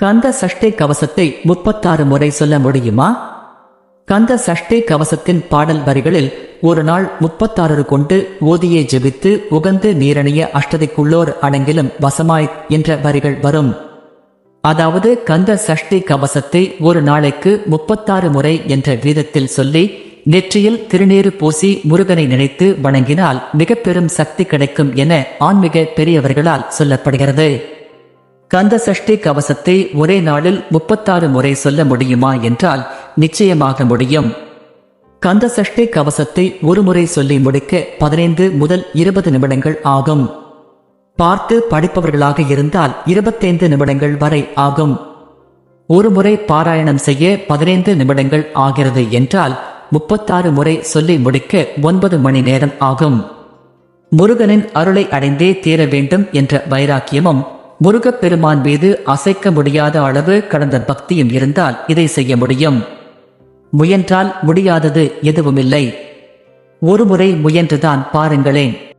கந்த சஷ்டி கவசத்தை முப்பத்தாறு முறை சொல்ல முடியுமா? கந்த சஷ்டி கவசத்தின் பாடல் வரிகளில் ஒரு நாள் முப்பத்தாறு கொண்டு ஓதியை ஜெபித்து உகந்து நீரணிய அஷ்டதிக்குள்ளோர் அடங்கிலும் வசமாய் என்ற வரிகள் வரும். அதாவது கந்த சஷ்டி கவசத்தை ஒரு நாளைக்கு முப்பத்தாறு முறை என்ற வீதத்தில் சொல்லி நெற்றியில் திருநீறு பூசி முருகனை நினைத்து வணங்கினால் மிக பெரும் சக்தி கிடைக்கும் என ஆன்மீக பெரியவர்களால் சொல்லப்படுகிறது. கந்த சஷ்டி கவசத்தை ஒரே நாளில் முப்பத்தாறு முறை சொல்ல முடியுமா என்றால் நிச்சயமாக முடியும். கந்த சஷ்டி கவசத்தை ஒரு முறை சொல்லி முடிக்க பதினைந்து முதல் இருபது நிமிடங்கள் ஆகும். பார்த்து படிப்பவர்களாக இருந்தால் இருபத்தைந்து நிமிடங்கள் வரை ஆகும். ஒரு முறை பாராயணம் செய்ய பதினைந்து நிமிடங்கள் ஆகிறது என்றால் முப்பத்தாறு முறை சொல்லி முடிக்க ஒன்பது மணி நேரம் ஆகும். முருகனின் அருளை அடைந்தே தீர வேண்டும் என்ற வைராக்கியமும் முருகப் பெருமான் மீது அசைக்க முடியாத அளவு கடந்த பக்தியும் இருந்தால் இதை செய்ய முடியும். முயன்றால் முடியாதது எதுவுமில்லை. ஒருமுறை முயன்றுதான் பாருங்களேன்.